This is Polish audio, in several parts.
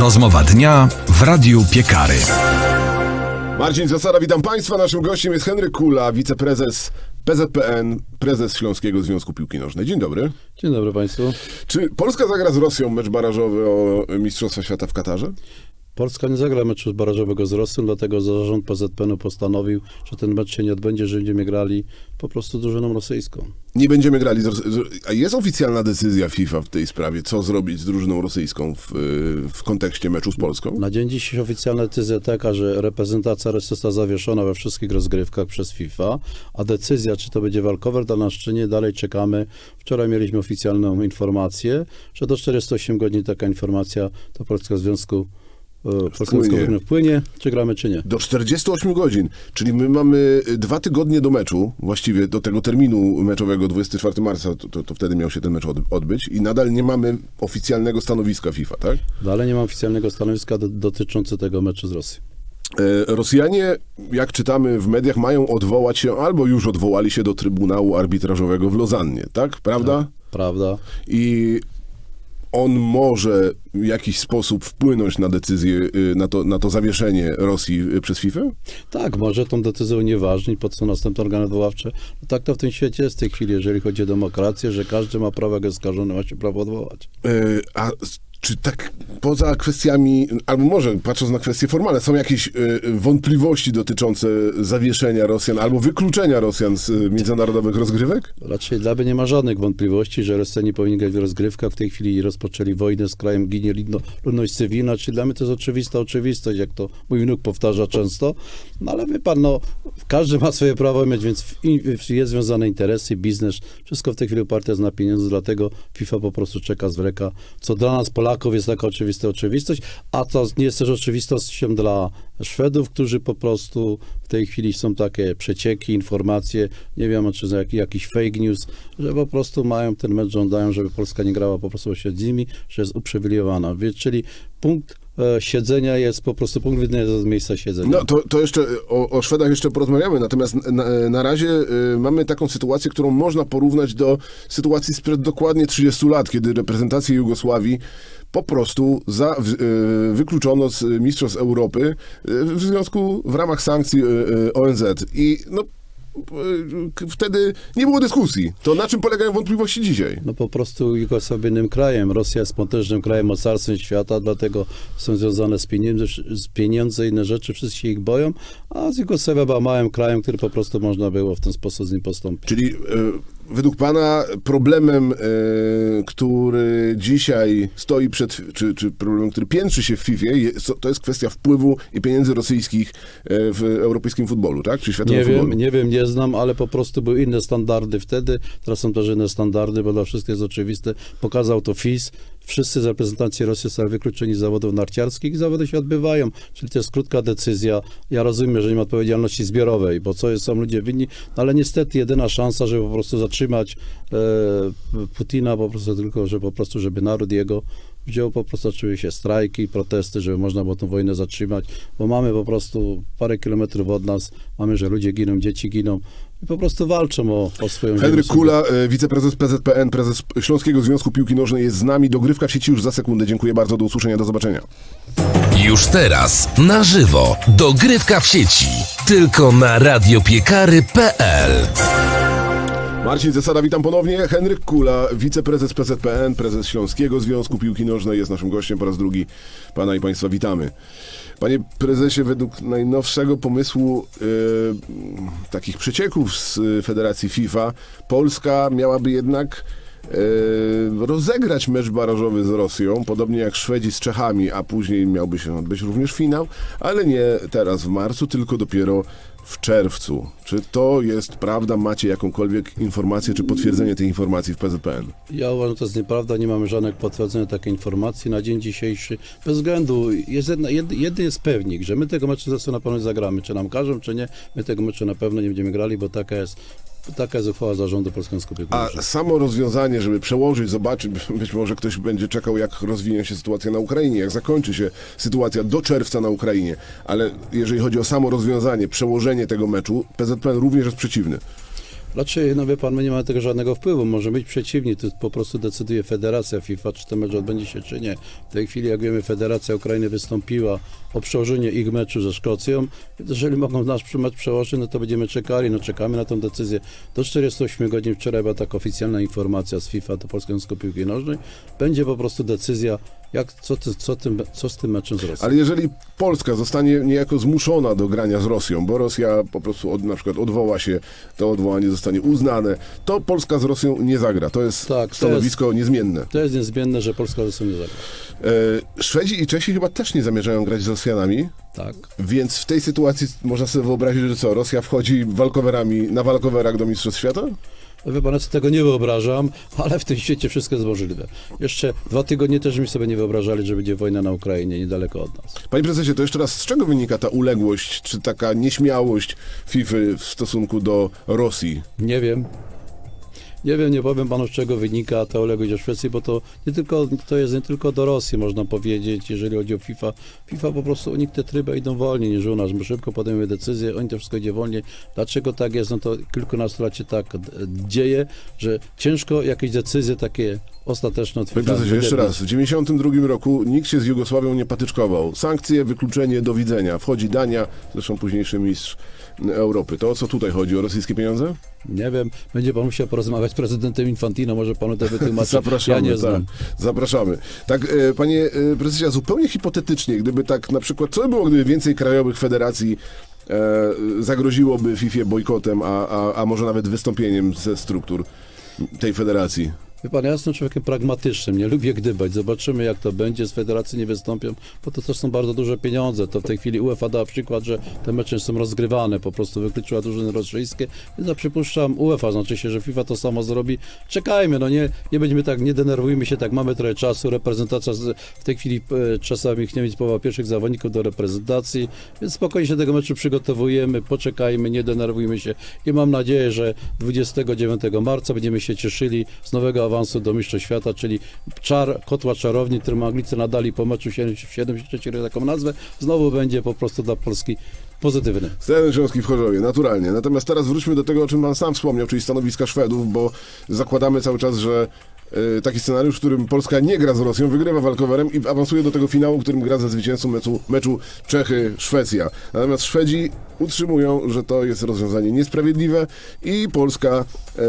Rozmowa dnia w Radiu Piekary. Marcin Zasada, witam Państwa. Naszym gościem jest Henryk Kula, wiceprezes PZPN, prezes Śląskiego Związku Piłki Nożnej. Dzień dobry. Dzień dobry Państwu. Czy Polska zagra z Rosją mecz barażowy o Mistrzostwa Świata w Katarze? Polska nie zagra meczu barażowego z Rosją, dlatego zarząd PZPN-u postanowił, że ten mecz się nie odbędzie, że będziemy grali po prostu drużyną rosyjską. Nie będziemy grali z Ros- z- A jest oficjalna decyzja FIFA w tej sprawie, co zrobić z drużyną rosyjską w, w kontekście meczu z Polską? Na dzień dzisiejszy oficjalna decyzja taka, że reprezentacja Rosji została zawieszona we wszystkich rozgrywkach przez FIFA, a decyzja, czy to będzie walkover dla nas, czy nie, dalej czekamy. Wczoraj mieliśmy oficjalną informację, że do 48 godzin taka informacja do Polskiego Związku Wpłynie. Wpłynie, czy gramy, czy nie. Do 48 godzin, czyli my mamy y, dwa tygodnie do meczu, właściwie do tego terminu meczowego 24 marca, to, to, to wtedy miał się ten mecz od, odbyć i nadal nie mamy oficjalnego stanowiska FIFA, tak? Dalej nie mam oficjalnego stanowiska do, dotyczące tego meczu z Rosją. E, Rosjanie, jak czytamy w mediach, mają odwołać się, albo już odwołali się do Trybunału Arbitrażowego w Lozannie, tak? Prawda? Prawda? I on może w jakiś sposób wpłynąć na decyzję, y, na to, na to zawieszenie Rosji y, przez FIFA? Tak, może tą decyzję unieważnić, po co następne organy odwoławcze. No tak to w tym świecie jest w tej chwili, jeżeli chodzi o demokrację, że każdy ma prawo, jak jest oskarżony, ma się prawo odwołać. E, A czy tak poza kwestiami, albo może patrząc na kwestie formalne, są jakieś y, wątpliwości dotyczące zawieszenia Rosjan albo wykluczenia Rosjan z y, międzynarodowych rozgrywek? Raczej dla mnie nie ma żadnych wątpliwości, że Rosjanie powinni grać w rozgrywkach. W tej chwili rozpoczęli wojnę z krajem, ginie ludno- ludność cywilna, czyli dla mnie to jest oczywista oczywistość, jak to mój wnuk powtarza często. No ale wie pan, no, każdy ma swoje prawo mieć, więc jest związane interesy, biznes, wszystko w tej chwili oparte jest na pieniądzu, dlatego FIFA po prostu czeka z wreka, co dla nas Polaków jest taka oczywista oczywistość, a to nie jest też oczywistością dla Szwedów, którzy po prostu w tej chwili są takie przecieki, informacje, nie wiem, czy jak, jakiś fake news, że po prostu mają ten mecz, żądają, żeby Polska nie grała po prostu z nimi, że jest uprzywilejowana. Czyli punkt e, siedzenia jest po prostu punkt widzenia z miejsca siedzenia. No to, to jeszcze o, o Szwedach jeszcze porozmawiamy, natomiast na, na razie y, mamy taką sytuację, którą można porównać do sytuacji sprzed dokładnie 30 lat, kiedy reprezentację Jugosławii po prostu za, y, wykluczono z Mistrzostw Europy y, w związku, w ramach sankcji y, y, ONZ. I no, y, wtedy nie było dyskusji. To na czym polegają wątpliwości dzisiaj? No po prostu Jugosławia innym krajem. Rosja jest potężnym krajem, mocarstwem świata, dlatego są związane z pieniędzy, z pieniądze, inne rzeczy, wszyscy się ich boją, a z Jugosławia była małym krajem, który po prostu można było w ten sposób z nim postąpić. Czyli e, według pana problemem, e, który dzisiaj stoi przed, czy, czy problemem, który piętrzy się w FIFA, to jest kwestia wpływu i pieniędzy rosyjskich e, w europejskim futbolu, tak? Czy światowym Nie futbolu? wiem, nie wiem, nie znam, ale po prostu były inne standardy wtedy, teraz są też inne standardy, bo dla wszystkich jest oczywiste. Pokazał to FIS, wszyscy z reprezentacji Rosji zostali wykluczeni z zawodów narciarskich i zawody się odbywają, czyli to jest krótka decyzja. Ja rozumiem, że nie ma odpowiedzialności zbiorowej, bo co jest, są ludzie winni, no ale niestety jedyna szansa, żeby po prostu zatrzymać e, Putina, po prostu tylko, że po prostu, żeby naród jego wziął po prostu oczywiście strajki, protesty, żeby można było tę wojnę zatrzymać, bo mamy po prostu parę kilometrów od nas, mamy, że ludzie giną, dzieci giną i po prostu walczą o, o swoją Henryk. Kula, e, wiceprezes PZPN, prezes Śląskiego Związku Piłki Nożnej jest z nami. Dogrywka w sieci już za sekundę. Dziękuję bardzo, do usłyszenia, do zobaczenia. Już teraz, na żywo, dogrywka w sieci. Tylko na radiopiekary.pl Marcin Zasada, witam ponownie. Henryk Kula, wiceprezes PZPN, prezes Śląskiego Związku Piłki Nożnej jest naszym gościem po raz drugi. Pana i Państwa witamy. Panie prezesie, według najnowszego pomysłu e, takich przecieków z e, Federacji FIFA, Polska miałaby jednak e, rozegrać mecz barażowy z Rosją, podobnie jak Szwedzi z Czechami, a później miałby się odbyć również finał, ale nie teraz w marcu, tylko dopiero w czerwcu. Czy to jest prawda? Macie jakąkolwiek informację czy potwierdzenie tej informacji w PZPN? Ja uważam, że to jest nieprawda, nie mamy żadnych potwierdzenia takiej informacji. Na dzień dzisiejszy, bez względu, jest jedna, jedy, jedyny jest pewnik, że my tego meczu zresztą na pewno zagramy. Czy nam każą, czy nie, my tego meczu na pewno nie będziemy grali, bo taka jest, taka jest uchwała zarządu Polskiego Skupienia. A samo rozwiązanie, żeby przełożyć, zobaczyć, być może ktoś będzie czekał, jak rozwinie się sytuacja na Ukrainie, jak zakończy się sytuacja do czerwca na Ukrainie, ale jeżeli chodzi o samo rozwiązanie, przełożenie tego meczu, PZPN również jest przeciwny. Raczej, no wie pan, my nie mamy tego żadnego wpływu. Może być przeciwnie, to po prostu decyduje Federacja FIFA, czy ten mecz odbędzie się, czy nie. W tej chwili, jak wiemy, Federacja Ukrainy wystąpiła o przełożenie ich meczu ze Szkocją. Jeżeli mogą nasz mecz przełożyć, no to będziemy czekali. No czekamy na tę decyzję. Do 48 godzin wczoraj była taka oficjalna informacja z FIFA do Polskiego Związku Piłki Nożnej. Będzie po prostu decyzja, jak, co, ty, co, tym, co z tym meczem z Rosją. Ale jeżeli Polska zostanie niejako zmuszona do grania z Rosją, bo Rosja po prostu od, na przykład odwoła się, to odwołanie zostanie uznane, to Polska z Rosją nie zagra. To jest Tak, to stanowisko niezmienne. To jest niezbędne, że Polska Rosją nie zagra. E, Szwedzi i Czesi chyba też nie zamierzają grać z Rosjanami, Tak. więc w tej sytuacji można sobie wyobrazić, że co, Rosja wchodzi walkowerami, na walkowerach do Mistrzostw Świata? Wie pan, tego nie wyobrażam, ale w tym świecie wszystko jest możliwe. Jeszcze dwa tygodnie też mi sobie nie wyobrażali, że będzie wojna na Ukrainie, niedaleko od nas. Panie prezesie, to jeszcze raz, z czego wynika ta uległość, czy taka nieśmiałość FIFA w stosunku do Rosji? Nie wiem. Nie wiem, nie powiem panu, z czego wynika ta uległość do Szwecji, bo to nie tylko, to jest nie tylko do Rosji, można powiedzieć, jeżeli chodzi o FIFA. FIFA po prostu, nich te tryby idą wolniej niż u nas, my szybko podejmujemy decyzje, oni to wszystko idzie wolniej. Dlaczego tak jest? No to kilkunastu lat się tak dzieje, że ciężko jakieś decyzje takie ostateczne od Panie prezesie, jeszcze raz. W 92 roku nikt się z Jugosławią nie patyczkował. Sankcje, wykluczenie, do widzenia. Wchodzi Dania, zresztą późniejszy mistrz Europy. To o co tutaj chodzi? O rosyjskie pieniądze? Nie wiem, będzie pan musiał porozmawiać z prezydentem Infantino, może panu to wytłumaczy. Zapraszamy. Ja nie znam. Tak, zapraszamy. Tak, e, panie e, prezesie, a zupełnie hipotetycznie, gdyby tak na przykład, co by było, gdyby więcej krajowych federacji e, zagroziłoby FIFA bojkotem, a, a, a może nawet wystąpieniem ze struktur tej federacji? Wie pan, ja jestem człowiekiem pragmatycznym, nie lubię gdybać. Zobaczymy, jak to będzie. Z federacji nie wystąpią, bo to też są bardzo duże pieniądze. To w tej chwili UEFA dała przykład, że te mecze są rozgrywane, po prostu wykluczyła drużyny rosyjskie. Więc ja przypuszczam, UEFA, znaczy się, że FIFA to samo zrobi. Czekajmy, no nie, nie będziemy tak, nie denerwujmy się tak, mamy trochę czasu. Reprezentacja w tej chwili e, czasami chce mieć połowa pierwszych zawodników do reprezentacji, więc spokojnie się tego meczu przygotowujemy, poczekajmy, nie denerwujmy się i mam nadzieję, że 29 marca będziemy się cieszyli z nowego awansu do Mistrzostw Świata, czyli czar, kotła czarowni, którym Anglicy nadali po meczu 73 taką nazwę, znowu będzie po prostu dla Polski pozytywny. Sceny Śląski w Chorzowie, naturalnie. Natomiast teraz wróćmy do tego, o czym pan sam wspomniał, czyli stanowiska Szwedów, bo zakładamy cały czas, że taki scenariusz, w którym Polska nie gra z Rosją, wygrywa walkowerem i awansuje do tego finału, w którym gra ze zwycięzcą meczu, meczu Czechy-Szwecja. Natomiast Szwedzi utrzymują, że to jest rozwiązanie niesprawiedliwe i Polska e,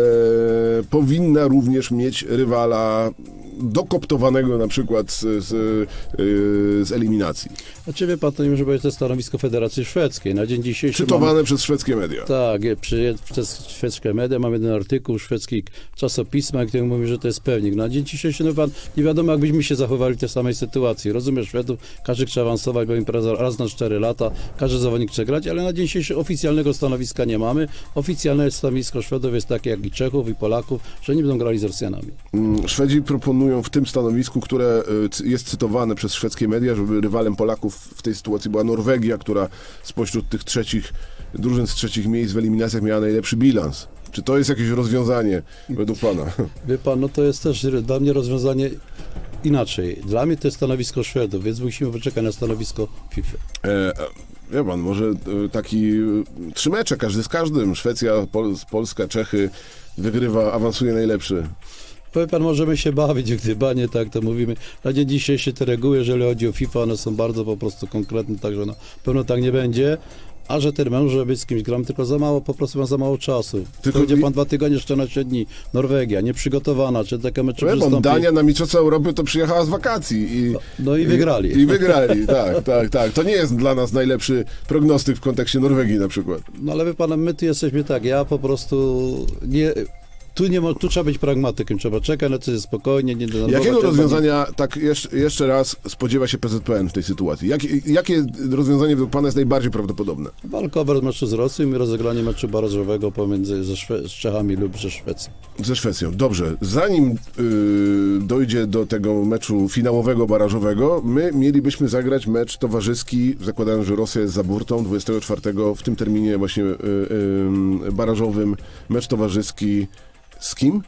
powinna również mieć rywala dokoptowanego na przykład z, z, e, z eliminacji. Znaczy wie pan, to nie może być to stanowisko Federacji Szwedzkiej. Na dzień dzisiejszy mamy, Cytowane przez szwedzkie media. Tak, przy, przez szwedzkie media mam jeden artykuł w szwedzkich czasopismach, który mówi, że to jest pewnik. Na dzień dzisiejszy, no pan, nie wiadomo, jakbyśmy się zachowali w tej samej sytuacji. Rozumiem Szwedów, każdy chce awansować, bo impreza raz na 4 lata, każdy zawodnik chce grać, ale na dzień dzisiejszy oficjalnego stanowiska nie mamy. Oficjalne stanowisko Szwedów jest takie jak i Czechów i Polaków, że nie będą grali z Rosjanami. Mm, Szwedzi proponują w tym stanowisku, które c- jest cytowane przez szwedzkie media, żeby rywalem Polaków w tej sytuacji była Norwegia, która spośród tych trzecich, drużyn z trzecich miejsc w eliminacjach miała najlepszy bilans. Czy to jest jakieś rozwiązanie według pana? Wie pan, no to jest też dla mnie rozwiązanie inaczej. Dla mnie to jest stanowisko Szwedów, więc musimy poczekać na stanowisko FIFA. E, e, wie pan, może e, taki e, trzy mecze, każdy z każdym. Szwecja, Pol Polska, Czechy wygrywa, awansuje najlepszy. Powie pan, możemy się bawić w gdybanie, tak to mówimy. Na dzień dzisiejszy te reguły, jeżeli chodzi o FIFA, one są bardzo po prostu konkretne, także na pewno tak nie będzie. A że ten męż, żeby z kimś gram, tylko za mało, po prostu ma za mało czasu. Tylko Tylko będzie mi- pan dwa tygodnie, 14 dni. Norwegia, nieprzygotowana, czy takie mecze Wie pan, przystąpi. Dania na Mistrzostwa Europy to przyjechała z wakacji. I, no i wygrali. I, I wygrali, tak, tak, tak. To nie jest dla nas najlepszy prognostyk w kontekście Norwegii na przykład. No ale wie pan, my tu jesteśmy tak, ja po prostu nie... Tu, nie mo, tu trzeba być pragmatykiem, trzeba czekać na coś spokojnie, nie denerwować. Jakiego rozwiązania, tak jeszcze, jeszcze raz, spodziewa się PZPN w tej sytuacji? Jak, jakie rozwiązanie według Pana jest najbardziej prawdopodobne? Walkover meczu z Rosją i rozegranie meczu barażowego pomiędzy ze Szwe- z Czechami lub ze Szwecją. Ze Szwecją. Dobrze. Zanim y, dojdzie do tego meczu finałowego, barażowego, my mielibyśmy zagrać mecz towarzyski, zakładając, że Rosja jest za burtą, 24 w tym terminie właśnie y, y, barażowym, mecz towarzyski z kim?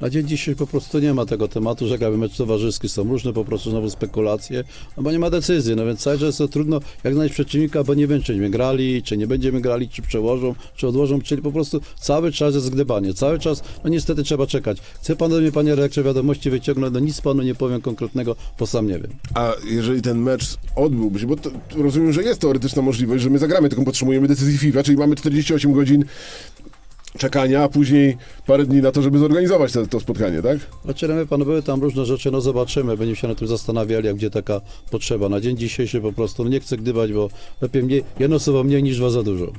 Na dzień dzisiejszy po prostu nie ma tego tematu, że jakby mecz towarzyski, są różne po prostu znowu spekulacje, no bo nie ma decyzji, no więc cały czas to trudno jak znaleźć przeciwnika, bo nie wiem, czy będziemy grali, czy nie będziemy grali, czy przełożą, czy odłożą, czyli po prostu cały czas jest gdybanie, cały czas, no niestety trzeba czekać. Chce pan do mnie, panie redaktorze, wiadomości wyciągnąć, no nic panu nie powiem konkretnego, bo sam nie wiem. A jeżeli ten mecz odbyłby się, bo to, rozumiem, że jest teoretyczna możliwość, że my zagramy, tylko potrzebujemy decyzji FIFA, czyli mamy 48 godzin czekania, a później parę dni na to, żeby zorganizować to, to spotkanie, tak? Znaczy, no pan, były tam różne rzeczy, no zobaczymy, będziemy się na tym zastanawiali, jak gdzie taka potrzeba. Na dzień dzisiejszy po prostu no nie chcę gdybać, bo lepiej mniej, jedna osoba mniej niż dwa za dużo.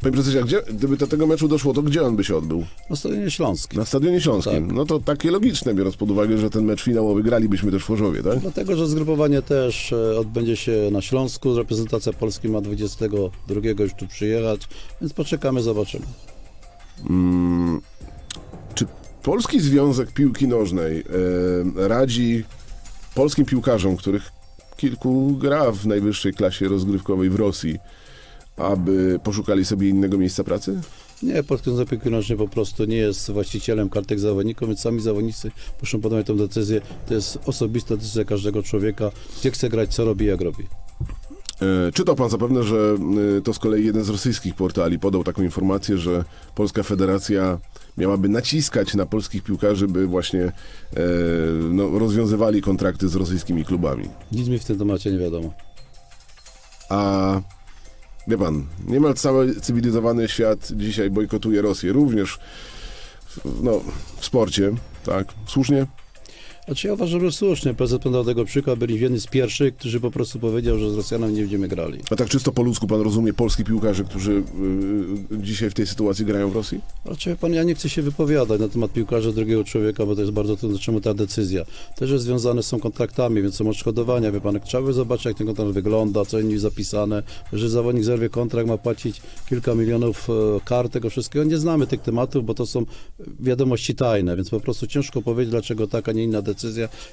Panie prezesie, a gdzie, gdyby do tego meczu doszło, to gdzie on by się odbył? Na stadionie śląskim. Na Stadionie Śląskim. Tak. No to takie logiczne, biorąc pod uwagę, że ten mecz finałowy gralibyśmy też w Chorzowie, tak? Dlatego, że zgrupowanie też e, odbędzie się na Śląsku. Reprezentacja Polski ma 22 już tu przyjechać, więc poczekamy, zobaczymy. Mm, czy Polski Związek Piłki Nożnej e, radzi polskim piłkarzom, których kilku gra w najwyższej klasie rozgrywkowej w Rosji, aby poszukali sobie innego miejsca pracy? Nie, Polski Związek Piłki Nożnej po prostu nie jest właścicielem kartek zawodników, więc sami zawodnicy muszą podjąć tę decyzję. To jest osobista decyzja każdego człowieka, gdzie chce grać, co robi, jak robi. E, Czytał pan zapewne, że e, to z kolei jeden z rosyjskich portali podał taką informację, że Polska Federacja miałaby naciskać na polskich piłkarzy, by właśnie e, no, rozwiązywali kontrakty z rosyjskimi klubami. Nic mi w tym temacie nie wiadomo. A wie pan, niemal cały cywilizowany świat dzisiaj bojkotuje Rosję, również w, no, w sporcie, tak? Słusznie? Znaczy ja uważam, że słusznie. Prezydent podał tego przykład, byli jedni z pierwszych, którzy po prostu powiedział, że z Rosjanami nie będziemy grali. A tak czysto po ludzku pan rozumie polskich piłkarzy, którzy y, dzisiaj w tej sytuacji grają w Rosji? Znaczy, pan, ja nie chcę się wypowiadać na temat piłkarza drugiego człowieka, bo to jest bardzo trudne, czemu ta decyzja. Też jest związane z są kontraktami, więc są odszkodowania, wie pan, trzeba by zobaczyć, jak ten kontrakt wygląda, co jest zapisane, że zawodnik zerwie kontrakt, ma płacić kilka milionów e, kar, tego wszystkiego. Nie znamy tych tematów, bo to są wiadomości tajne, więc po prostu ciężko powiedzieć, dlaczego taka, nie inna decyzja.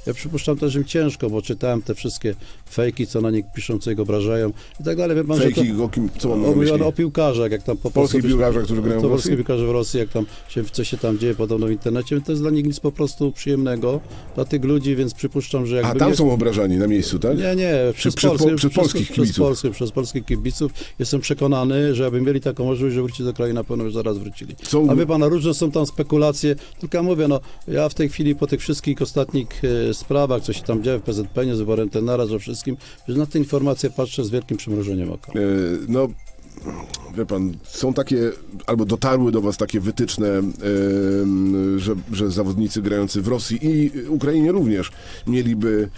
Ja przypuszczam też, że im ciężko, bo czytałem te wszystkie fejki, co na nich piszą, co ich obrażają i tak dalej. Wie pan, że to... Fejki, o kim, co mam na O, myśli? o piłkarzach, jak tam po Polskich piłkarzach, którzy grają w to Rosji? Polskie piłkarze w Rosji, jak tam się, co się tam dzieje podobno w internecie, to jest dla nich nic po prostu przyjemnego dla tych ludzi, więc przypuszczam, że jakby... A tam nie- są obrażani na miejscu, tak? Nie, nie, przez, przez po- polskich, przez polskich przez, kibiców? Przez, polskich, przez polskich kibiców. Jestem przekonany, że jakby mieli taką możliwość, że wrócić do kraju, na pewno już zaraz wrócili. Są- A wie pana, różne są tam spekulacje, tylko ja mówię, no, ja w tej chwili po tych wszystkich ostatnich e, sprawach, co się tam dzieje w PZPN, z wyborem tenera, ze wszystkim, że na te informacje patrzę z wielkim przymrużeniem oka. E, No, wie pan, są takie, albo dotarły do was takie wytyczne, e, że, że zawodnicy grający w Rosji i Ukrainie również mieliby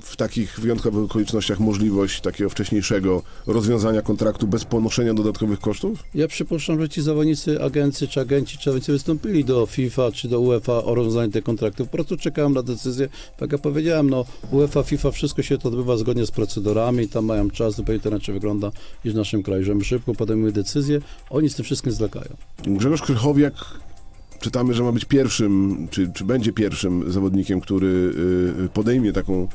w takich wyjątkowych okolicznościach możliwość takiego wcześniejszego rozwiązania kontraktu bez ponoszenia dodatkowych kosztów? Ja przypuszczam, że ci zawodnicy, agency czy agenci, czy agency wystąpili do FIFA czy do UEFA o rozwiązanie tych kontraktów. Po prostu czekają na decyzję. Tak jak powiedziałem, no UEFA, FIFA, wszystko się to odbywa zgodnie z procedurami, tam mają czas, zupełnie to inaczej wygląda niż w naszym kraju, że my szybko podejmujemy decyzje, oni z tym wszystkim zwlekają. Grzegorz Krychowiak, czytamy, że ma być pierwszym, czy, czy będzie pierwszym zawodnikiem, który y, podejmie taką,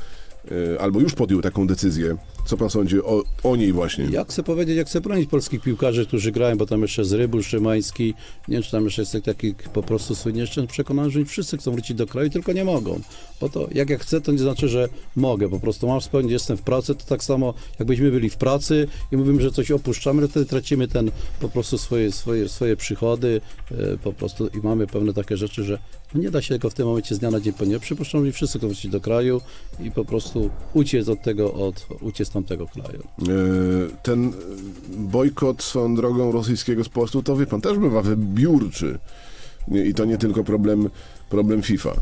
albo już podjął taką decyzję. Co pan sądzi o, o niej właśnie? Ja chcę powiedzieć, jak chcę bronić polskich piłkarzy, którzy grają, bo tam jeszcze jest Rybul, Szymański, nie wiem, czy tam jeszcze jest taki po prostu słynny, jeszcze przekonany, że wszyscy chcą wrócić do kraju, tylko nie mogą. Bo to, jak ja chcę, to nie znaczy, że mogę, po prostu mam spełnić, jestem w pracy, to tak samo, jakbyśmy byli w pracy i mówimy, że coś opuszczamy, to wtedy tracimy ten, po prostu swoje, swoje, swoje przychody, e, po prostu i mamy pewne takie rzeczy, że no nie da się tego w tym momencie z dnia na dzień ponieść. Przypuszczam, że wszyscy chcą wrócić do kraju i po prostu uciec od tego, od, uciec z tamtego kraju. E, ten bojkot swoją drogą rosyjskiego sportu, to wie pan, też bywa wybiórczy. I to nie tylko problem, problem FIFA.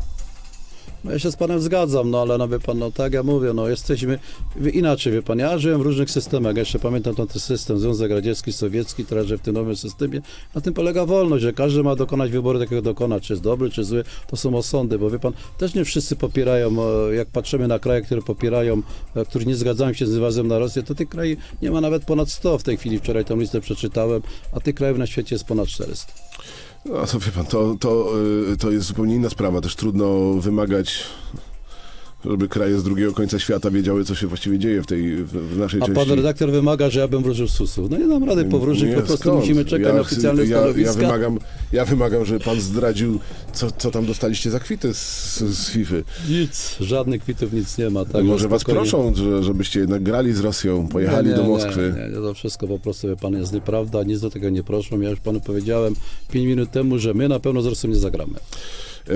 Ja się z panem zgadzam, no ale no wie pan, no tak ja mówię, no jesteśmy wie- inaczej, wie pan, ja żyłem w różnych systemach, ja jeszcze pamiętam ten system, Związek Radziecki, Sowiecki, teraz że w tym nowym systemie, na tym polega wolność, że każdy ma dokonać wyboru takiego dokona, czy jest dobry, czy zły, to są osądy, bo wie pan, też nie wszyscy popierają, e, jak patrzymy na kraje, które popierają, e, którzy nie zgadzają się z inwazją na Rosję, to tych krajów nie ma nawet ponad 100 w tej chwili, wczoraj tą listę przeczytałem, a tych krajów na świecie jest ponad 400. No to wie pan, to, to, y, to jest zupełnie inna sprawa. Też trudno wymagać żeby kraje z drugiego końca świata wiedziały, co się właściwie dzieje w tej, w, w naszej A części. pan redaktor wymaga, że ja bym wróżył z susów. No nie dam rady powróżyć, po prostu skąd? musimy czekać ja, na oficjalne ja, stanowiska. ja, wymagam, ja wymagam, żeby pan zdradził, co, co tam dostaliście za kwity z, z FIFA. Nic, żadnych kwitów, nic nie ma. Tak, Może was spokojnie. proszą, że, żebyście jednak grali z Rosją, pojechali nie, do nie, Moskwy. Nie, nie, to wszystko po prostu, wie pan, jest nieprawda, nic do tego nie proszą. Ja już panu powiedziałem 5 minut temu, że my na pewno z Rosją nie zagramy. E,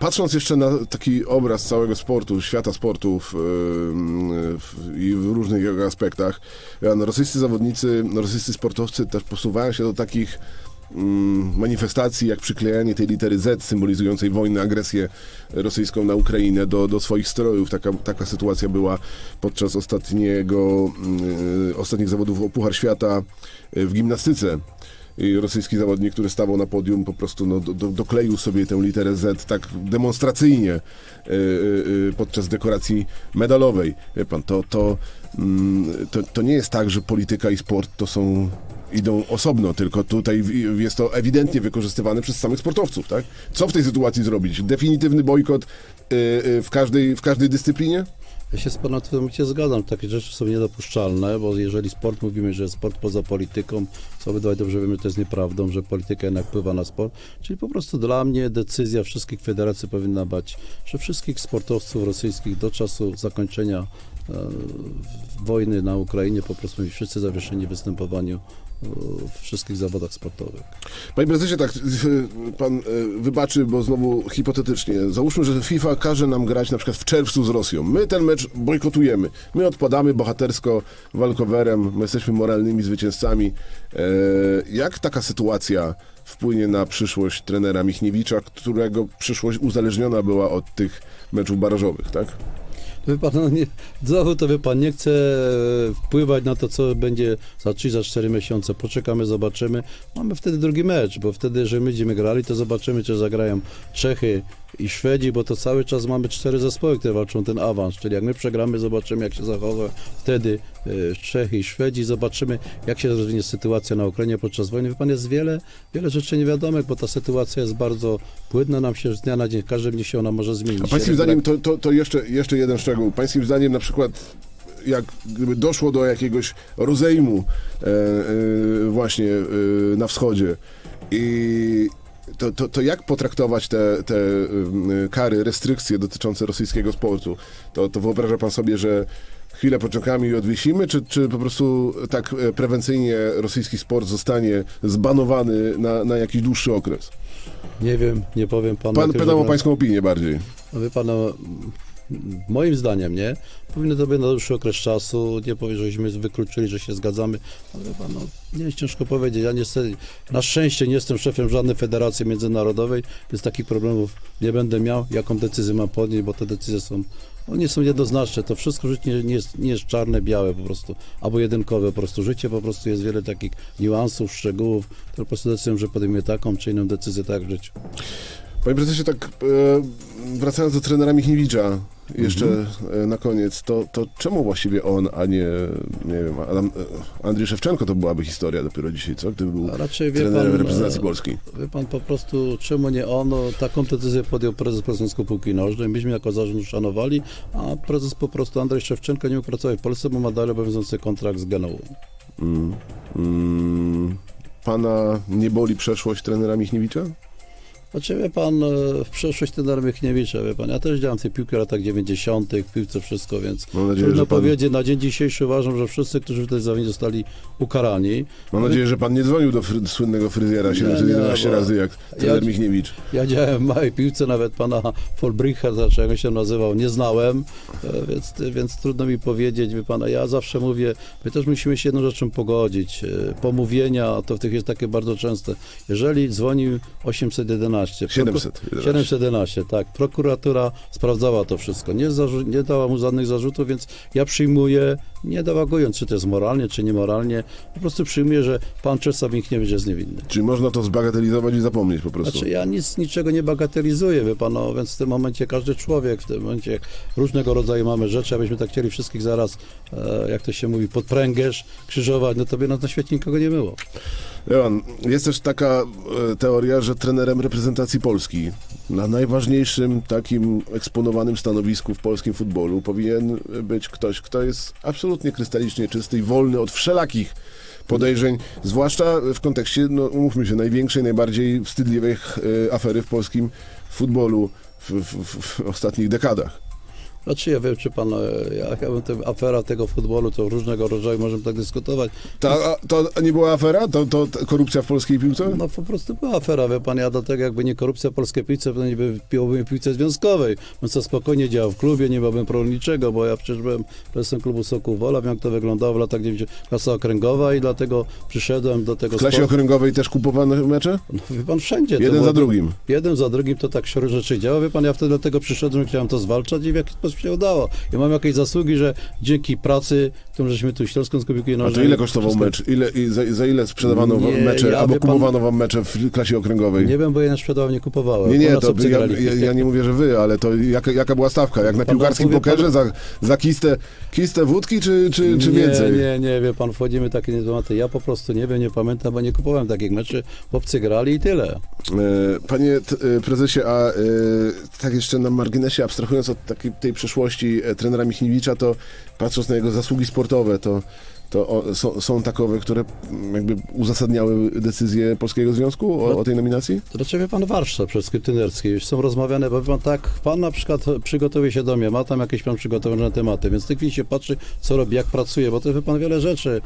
Patrząc jeszcze na taki obraz całego sportu, świata sportu w, w, i w różnych jego aspektach, rosyjscy zawodnicy, rosyjscy sportowcy też posuwają się do takich mm, manifestacji, jak przyklejanie tej litery Z symbolizującej wojnę, agresję rosyjską na Ukrainę do, do swoich strojów. Taka, taka sytuacja była podczas ostatniego, mm, ostatnich zawodów o Puchar Świata w gimnastyce. Rosyjski zawodnik, który stawał na podium, po prostu no, do, do, dokleił sobie tę literę Z tak demonstracyjnie y, y, y, podczas dekoracji medalowej. Wie pan, to, to, mm, to, to nie jest tak, że polityka i sport to są idą osobno, tylko tutaj jest to ewidentnie wykorzystywane przez samych sportowców, tak? Co w tej sytuacji zrobić? Definitywny bojkot w, każdej, w każdej dyscyplinie? Ja się z panem całkowicie zgadzam. Takie rzeczy są niedopuszczalne, bo jeżeli sport mówimy, że sport poza polityką, co obydwaj dobrze wiemy, że to jest nieprawdą, że polityka jednak wpływa na sport. Czyli po prostu dla mnie decyzja wszystkich federacji powinna być, że wszystkich sportowców rosyjskich do czasu zakończenia e, wojny na Ukrainie po prostu wszyscy zawieszeni w występowaniu w wszystkich zawodach sportowych. Panie prezesie, tak, pan y, wybaczy, bo znowu hipotetycznie. Załóżmy, że FIFA każe nam grać na przykład w czerwcu z Rosją. My ten mecz bojkotujemy. My odpadamy bohatersko walkowerem, my jesteśmy moralnymi zwycięzcami. E, Jak taka sytuacja wpłynie na przyszłość trenera Michniewicza, którego przyszłość uzależniona była od tych meczów barażowych, tak? Wie pan, no nie, znowu to wie pan, nie chcę e, wpływać na to, co będzie za 3, za 4 miesiące. Poczekamy, zobaczymy. Mamy wtedy drugi mecz, bo wtedy, że my będziemy grali, to zobaczymy, czy zagrają Czechy i Szwedzi, bo to cały czas mamy cztery zespoły, które walczą ten awans. Czyli jak my przegramy, zobaczymy, jak się zachowa wtedy e, Czechy i Szwedzi, zobaczymy, jak się rozwinie sytuacja na Ukrainie podczas wojny. Wie pan, jest wiele, wiele rzeczy niewiadomych, bo ta sytuacja jest bardzo płynna nam się z dnia na dzień. W każdym dniu się ona może zmienić. A pańskim zdaniem, to, to, to jeszcze, jeszcze jeden szczegół. Pańskim zdaniem na przykład jak gdyby doszło do jakiegoś rozejmu e, e, właśnie e, na wschodzie i to, to, to jak potraktować te, te em, kary, restrykcje dotyczące rosyjskiego sportu? To, to wyobraża pan sobie, że chwilę poczekamy i odwiesimy, czy, czy po prostu tak e, prewencyjnie rosyjski sport zostanie zbanowany na, na jakiś dłuższy okres? Nie wiem, nie powiem panu. Pan, pytam o pańską opinię bardziej. Wie pan, no, moim zdaniem, nie? Powinno to być na dłuższy okres czasu. Nie powiem, żeśmy wykluczyli, że się zgadzamy. Ale pan, no, nie jest ciężko powiedzieć. Ja niestety, na szczęście nie jestem szefem żadnej federacji międzynarodowej, więc takich problemów nie będę miał. Jaką decyzję mam podjąć, bo te decyzje są, no, nie są jednoznaczne. To wszystko w życiu nie, nie, jest, nie jest czarne, białe po prostu, albo jedynkowe po prostu. Życie po prostu jest wiele takich niuansów, szczegółów, które po prostu decydują, że podejmie taką czy inną decyzję, tak w życiu. Panie prezesie, tak e, wracając do trenera Michniewicza jeszcze Mhm. e, na koniec, to, to czemu właściwie on, a nie, nie wiem, Adam, e, Andrzej Szewczenko to byłaby historia dopiero dzisiaj, co? Gdyby był A raczej trenerem pan, reprezentacji e, Polski. Wie pan po prostu, czemu nie on? No, taką decyzję podjął prezes Polskiego Piłki Nożnej. Myśmy jako zarząd szanowali, a prezes po prostu Andrzej Szewczenko nie mógł pracować w Polsce, bo ma dalej obowiązujący kontrakt z Genoą. Mm. Mm. Pana nie boli przeszłość trenera Michniewicza? Znaczy, wie pan, e, w przeszłość ten Michniewicza, wie pan, ja też działam w tej piłce w latach 90., w piłce wszystko, więc Mam nadzieję, trudno że pan, powiedzieć, na dzień dzisiejszy uważam, że wszyscy, którzy w tej zostali ukarani. mam nadzieję, że pan nie dzwonił do fry, słynnego fryzjera 711 bo- razy jak trener Ja- Michniewicz. Ja działałem w małej piłce, nawet pana Folbricha, znaczy jak on się nazywał, nie znałem, e, więc, więc trudno mi powiedzieć, wie pana, ja zawsze mówię, my też musimy się jedną rzeczą pogodzić. E, Pomówienia, to w tych jest takie bardzo częste. Jeżeli dzwonił 811, proku- 711. 711, tak. Prokuratura sprawdzała to wszystko. Nie, nie dała mu żadnych zarzutów, więc ja przyjmuję, nie dewagując, czy to jest moralnie, czy niemoralnie, po prostu przyjmuję, że pan Czesław Michniewicz jest niewinny. Czy można to zbagatelizować i zapomnieć po prostu? Znaczy ja nic, niczego nie bagatelizuję, wie pan, no, więc w tym momencie każdy człowiek, w tym momencie różnego rodzaju mamy rzeczy, abyśmy tak chcieli wszystkich zaraz, jak to się mówi, pod pręgierz krzyżować, no to na świecie nikogo nie było. Johan, jest też taka e, teoria, że trenerem reprezentacji Polski na najważniejszym takim eksponowanym stanowisku w polskim futbolu powinien być ktoś, kto jest absolutnie krystalicznie czysty i wolny od wszelakich podejrzeń, zwłaszcza w kontekście, no umówmy się, największej, najbardziej wstydliwej e, afery w polskim futbolu w, w, w ostatnich dekadach. Znaczy ja wiem, czy pan, e, jak ja bym afera tego futbolu, to różnego rodzaju możemy tak dyskutować. Ta, a, to nie była afera? To, to, to korupcja w polskiej piłce? No po prostu była afera, wie pan, ja do tego jakby nie korupcja polskiej piłce, to nie by piłbym piłce związkowej. Bym co spokojnie działał w klubie, nie miałbym problemu niczego, bo ja przecież byłem prezesem klubu Sokół Wola, wiem jak to wyglądało w latach 90. klasa okręgowa i dlatego przyszedłem do tego W klasie sportu. okręgowej też kupowano mecze? No, wie pan, wszędzie. Jeden było- za drugim. Jeden za drugim to tak się rzeczy działa. Wie pan, ja wtedy dlatego przyszedłem, chciałem to zwalczać i w jakiś sposób się udało. Ja mam jakieś zasługi, że dzięki pracy, żeśmy tu śląską skupili A to ile kosztował mecz? Ile, i za, za ile sprzedawano Nie, mecze, ja, albo wie pan- kupowano wam mecze w klasie okręgowej? Nie wiem, bo ja nie sprzedałem, nie kupowałem. Nie, nie, to ja, ja, ja nie mówię, że wy, ale to jaka, jaka była stawka? Jak na Pan piłkarskim powie, pokerze pan- za, za kistę, kistę wódki, czy, czy, czy nie, więcej? Nie, nie, wie pan, wchodzimy takie tematy. Ja po prostu nie wiem, nie pamiętam, bo nie kupowałem takich meczy. Chłopcy grali i tyle. E, Panie e, prezesie, a e, tak jeszcze na marginesie, abstrahując od takiej tej przeszłości e, trenera Michniewicza, to patrząc na jego zasługi sportowe, to, to o, są, są takowe, które jakby uzasadniały decyzję Polskiego Związku o, o tej nominacji? To znaczy, wie pan, warsztat przeskrytynerski, już są rozmawiane, bo pan tak, pan na przykład przygotowuje się do mnie, ma tam jakieś pan przygotowane tematy, więc w tej chwili się patrzy, co robi, jak pracuje, bo to wie pan wiele rzeczy.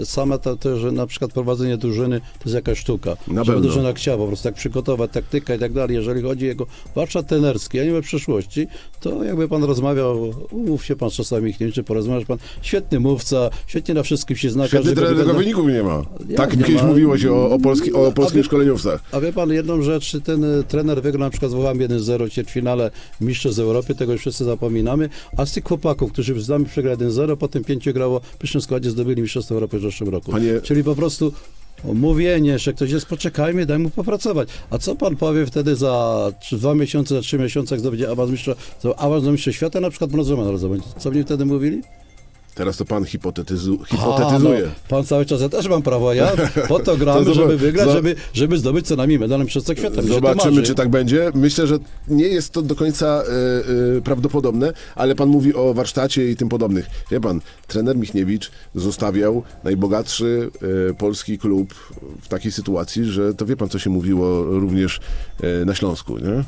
E, Same to, to że na przykład prowadzenie drużyny to jest jakaś sztuka. Na Żeby pewno. drużyna chciała po prostu tak przygotować, taktyka i tak dalej. Jeżeli chodzi o jego warsztat trenerski, a nie o przyszłości, to jakby pan rozmawiał, umów się pan z czasami, nie czy porozmawiasz pan, świetny mówca, świetnie na wszystkim się zna. Świetny trener na- wyników nie ma. Jak tak nie kiedyś ma? mówiło się o, o, polski, o A polskich wie- szkoleniowcach. A wie pan, jedną rzecz, ten e, trener wygrał na przykład z Włochami 1-0 w ćwierćfinale Mistrzostw Europy, tego już wszyscy zapominamy, a z tych chłopaków, którzy z nami przegrali 1-0, potem pięciu grało w pierwszym składzie, zdobyli Mistrzostwo Europy w zeszłym roku. Panie- Czyli po prostu mówienie, że ktoś jest, poczekajmy, daj mu popracować. A co pan powie wtedy za dwa miesiące, za trzy miesiące, jak zdobędzie awans mistrza, za awans do mistrza świata, na przykład narodowy. Co mnie wtedy mówili? Teraz to pan hipotetyzu, A, hipotetyzuje. no, pan cały czas, ja też mam prawo, ja po to gramy, To żeby wygrać, żeby, żeby zdobyć co najmniej medal Mistrzostwa Świata. Mi się to Zobaczymy, czy tak będzie. Myślę, że nie jest to do końca e, e, prawdopodobne, ale pan mówi o warsztacie i tym podobnych. Wie pan, trener Michniewicz zostawiał najbogatszy e, polski klub w takiej sytuacji, że to wie pan, co się mówiło również na Śląsku, nie?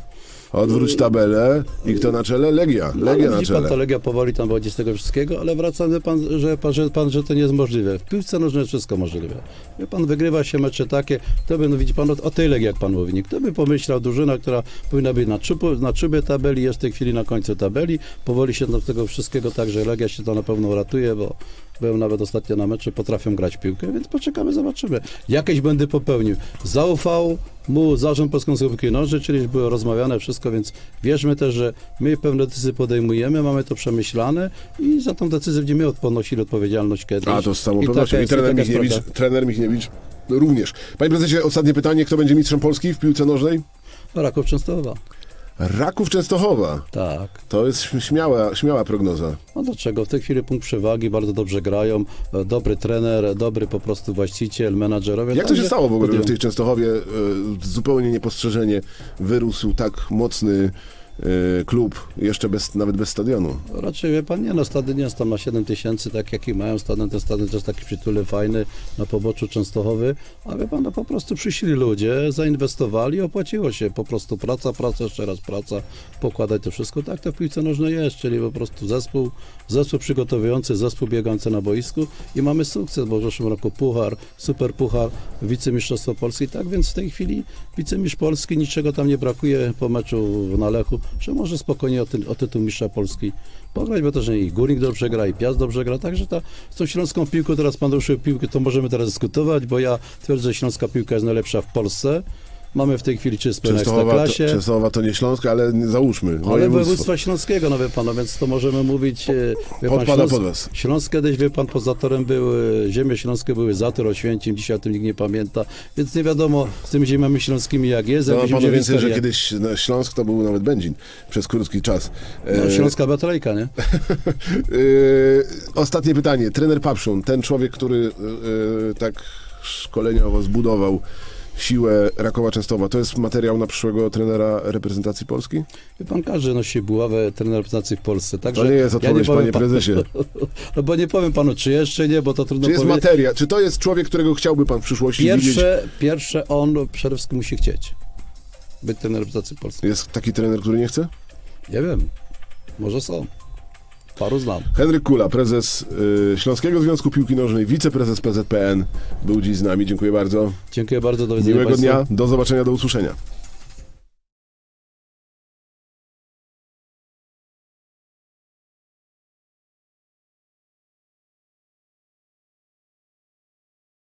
Odwróć tabelę i kto na czele? Legia. Legia ale na widzi pan, to czele. Legia powoli tam wychodzi z tego wszystkiego, ale wracam, wie pan, że, pan, że, pan, że to nie jest możliwe. W piłce nożnej wszystko możliwe. Wie pan, wygrywa się mecze takie, to by, no widzi pan, o, o tej Legii, jak pan mówi, kto by pomyślał, drużyna, która powinna być na, czupu, na czubie tabeli, jest w tej chwili na końcu tabeli, powoli się do tego wszystkiego tak, że Legia się to na pewno ratuje, bo byłem nawet ostatnio na meczu, potrafią grać w piłkę, więc poczekamy, zobaczymy. Jakieś błędy popełnił. Zaufał mu zarząd Polską Związku Noży, czyli było rozmawiane wszystko, więc wierzmy też, że my pewne decyzje podejmujemy, mamy to przemyślane i za tą decyzję będziemy ponosili odpowiedzialność kiedyś. A to z całą I pewnością. taka I jest- trener taka jest Michniewicz, prawda. trener Michniewicz również. Panie prezesie, ostatnie pytanie. Kto będzie mistrzem Polski w piłce nożnej? Raków Częstochowa. Raków Częstochowa. Tak. To jest śmiała, śmiała prognoza. No dlaczego? W tej chwili punkt przewagi, bardzo dobrze grają, e, dobry trener, dobry po prostu właściciel, menadżerowie. Jak to się stało w ogóle, że w tej Częstochowie e, zupełnie niepostrzeżenie wyrósł tak mocny e, klub, jeszcze bez, nawet bez stadionu? Raczej wie pan, nie no, stadion jest tam na 7 tysięcy, tak jaki mają stadion, ten stadion też taki przytulny, fajny, na poboczu Częstochowy, a wie pan, no po prostu przyszli ludzie, zainwestowali, opłaciło się, po prostu praca, praca, jeszcze raz praca, pokładać to wszystko, tak to w piłce nożnej jest, czyli po prostu zespół, zespół przygotowujący, zespół biegający na boisku i mamy sukces, bo w zeszłym roku puchar, super puchar, wicemistrzostwo Polski, tak więc w tej chwili wicemistrz Polski, niczego tam nie brakuje po meczu w Nalechu, że może spokojnie o, ty, o tytuł mistrza Polski pograć, bo też i Górnik dobrze gra, i Piast dobrze gra, także ta, z tą śląską piłką, teraz pan ruszył piłkę, to możemy teraz dyskutować, bo ja twierdzę, że śląska piłka jest najlepsza w Polsce. Mamy w tej chwili czysto na Częstochowa to, ekstraklasie. Częstochowa to nie Śląsk, ale załóżmy. Ale województwo. województwa śląskiego, no wie pan, no więc to możemy mówić... e, Wie pan, Podpada pod was. Śląsk kiedyś, wie pan, poza torem były, ziemie śląskie były Zator, Oświęcim, dzisiaj o tym nikt nie pamięta, więc nie wiadomo z tymi ziemiami śląskimi jak jest. No, jak panu więcej, że kiedyś no, Śląsk to był nawet Będzin przez krótki czas. No, E, Śląska Batrajka, nie? Ostatnie pytanie. Trener Papszun, ten człowiek, który tak szkoleniowo zbudował siłę Rakowa Częstowa. To jest materiał na przyszłego trenera reprezentacji Polski? Wie pan, każdy nosi buławę trener reprezentacji w Polsce. Także To nie jest odpowiedź, powiem panie prezesie. no bo nie powiem panu, czy jeszcze nie, bo to trudno Czy jest powiedzieć. materia? Czy to jest człowiek, którego chciałby pan w przyszłości widzieć? Pierwsze, pierwsze on przede wszystkim musi chcieć być trenerem reprezentacji Polski. Jest taki trener, który nie chce? Nie wiem, może są. Paru znam. Henryk Kula, prezes y, Śląskiego Związku Piłki Nożnej, wiceprezes PZPN był dziś z nami. Dziękuję bardzo. Dziękuję bardzo, do widzenia Miłego państwu. dnia, do zobaczenia, do usłyszenia.